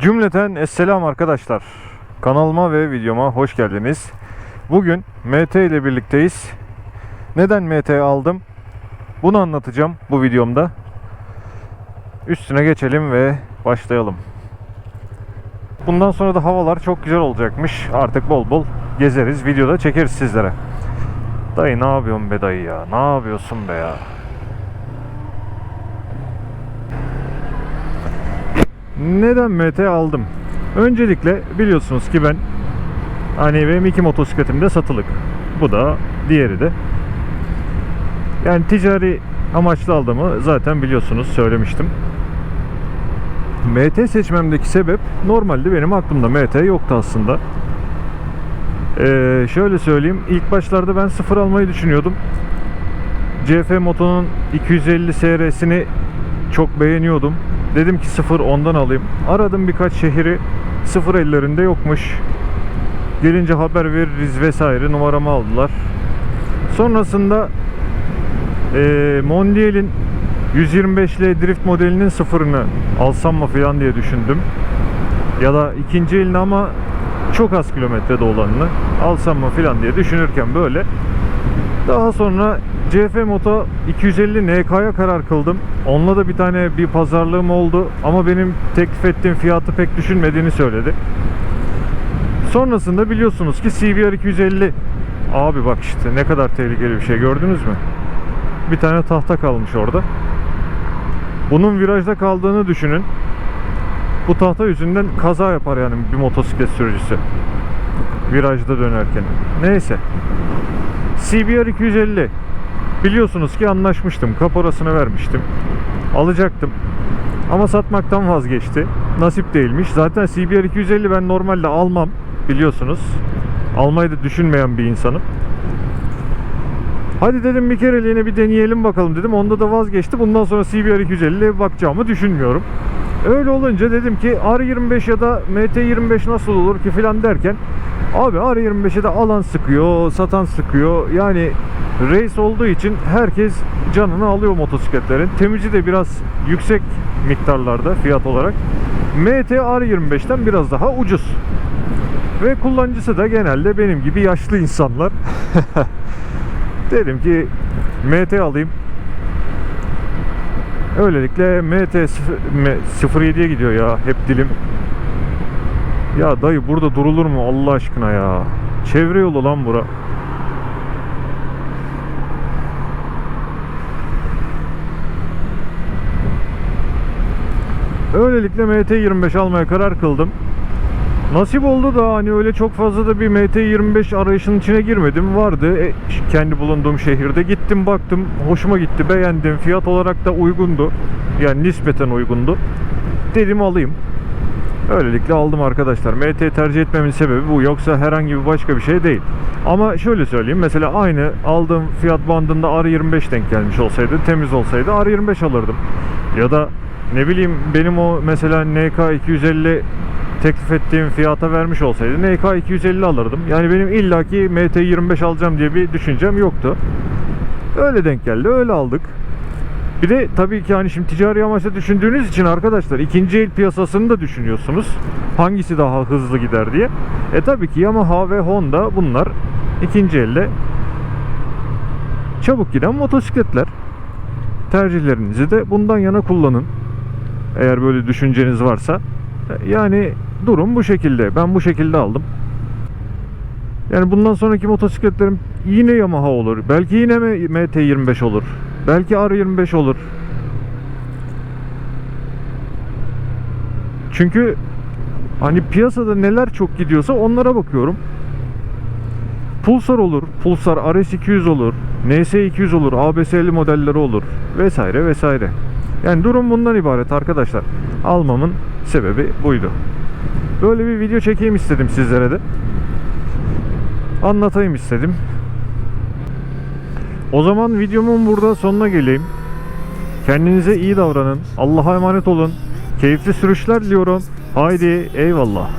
Cümleten Esselam arkadaşlar. Kanalıma ve videoma hoş geldiniz. Bugün MT ile birlikteyiz. Neden MT aldım? Bunu anlatacağım bu videomda. Üstüne geçelim ve başlayalım. Bundan sonra da havalar çok güzel olacakmış. Artık bol bol gezeriz, videoda çekeriz sizlere. Dayı ne yapıyorsun be dayı ya? Ne yapıyorsun be ya? Neden MT aldım? Öncelikle biliyorsunuz ki ben hani benim iki motosikletim de satılık. Bu da diğeri de. Yani ticari amaçlı aldığımı zaten biliyorsunuz söylemiştim. MT seçmemdeki sebep normalde benim aklımda MT yoktu aslında. Ee, şöyle söyleyeyim ilk başlarda ben sıfır almayı düşünüyordum. CF Moto'nun 250 SR'sini çok beğeniyordum. Dedim ki sıfır ondan alayım. Aradım birkaç şehri sıfır ellerinde yokmuş. Gelince haber veririz vesaire numaramı aldılar. Sonrasında eee Mondial'in 125L drift modelinin sıfırını alsam mı falan diye düşündüm. Ya da ikinci elini ama çok az kilometrede olanını alsam mı falan diye düşünürken böyle daha sonra CF Moto 250 NK'ya karar kıldım. Onunla da bir tane bir pazarlığım oldu ama benim teklif ettiğim fiyatı pek düşünmediğini söyledi. Sonrasında biliyorsunuz ki CBR 250 Abi bak işte ne kadar tehlikeli bir şey gördünüz mü? Bir tane tahta kalmış orada. Bunun virajda kaldığını düşünün. Bu tahta yüzünden kaza yapar yani bir motosiklet sürücüsü. Virajda dönerken. Neyse. CBR 250 biliyorsunuz ki anlaşmıştım. Kaporasını vermiştim. Alacaktım. Ama satmaktan vazgeçti. Nasip değilmiş. Zaten CBR 250 ben normalde almam biliyorsunuz. Almayı da düşünmeyen bir insanım. Hadi dedim bir kereliğine bir deneyelim bakalım dedim. Onda da vazgeçti. Bundan sonra CBR 250'ye bakacağımı düşünmüyorum. Öyle olunca dedim ki R25 ya da MT25 nasıl olur ki filan derken abi R25'e de alan sıkıyor, satan sıkıyor. Yani race olduğu için herkes canını alıyor motosikletlerin. Temizi de biraz yüksek miktarlarda fiyat olarak. MT R25'ten biraz daha ucuz. Ve kullanıcısı da genelde benim gibi yaşlı insanlar. Dedim ki MT alayım. Öylelikle MT 07'ye gidiyor ya hep dilim. Ya dayı burada durulur mu Allah aşkına ya? Çevre yolu lan bura. Öylelikle MT25 almaya karar kıldım. Nasip oldu da hani öyle çok fazla da bir MT25 arayışının içine girmedim. Vardı e, kendi bulunduğum şehirde. Gittim baktım hoşuma gitti beğendim. Fiyat olarak da uygundu. Yani nispeten uygundu. Dedim alayım. Öylelikle aldım arkadaşlar. MT tercih etmemin sebebi bu. Yoksa herhangi bir başka bir şey değil. Ama şöyle söyleyeyim. Mesela aynı aldığım fiyat bandında R25 denk gelmiş olsaydı, temiz olsaydı R25 alırdım. Ya da ne bileyim benim o mesela NK 250 teklif ettiğim fiyata vermiş olsaydı NK 250 alırdım. Yani benim illaki MT25 alacağım diye bir düşüncem yoktu. Öyle denk geldi. Öyle aldık. Bir de tabii ki hani şimdi ticari amaçla düşündüğünüz için arkadaşlar ikinci el piyasasını da düşünüyorsunuz. Hangisi daha hızlı gider diye. E tabii ki Yamaha ve Honda bunlar ikinci elde çabuk giden motosikletler. Tercihlerinizi de bundan yana kullanın. Eğer böyle düşünceniz varsa. Yani durum bu şekilde. Ben bu şekilde aldım. Yani bundan sonraki motosikletlerim yine Yamaha olur. Belki yine MT25 olur. Belki R25 olur. Çünkü hani piyasada neler çok gidiyorsa onlara bakıyorum. Pulsar olur, Pulsar RS200 olur, NS200 olur, ABS'li modelleri olur vesaire vesaire. Yani durum bundan ibaret arkadaşlar. Almamın sebebi buydu. Böyle bir video çekeyim istedim sizlere de. Anlatayım istedim. O zaman videomun burada sonuna geleyim. Kendinize iyi davranın. Allah'a emanet olun. Keyifli sürüşler diliyorum. Haydi eyvallah.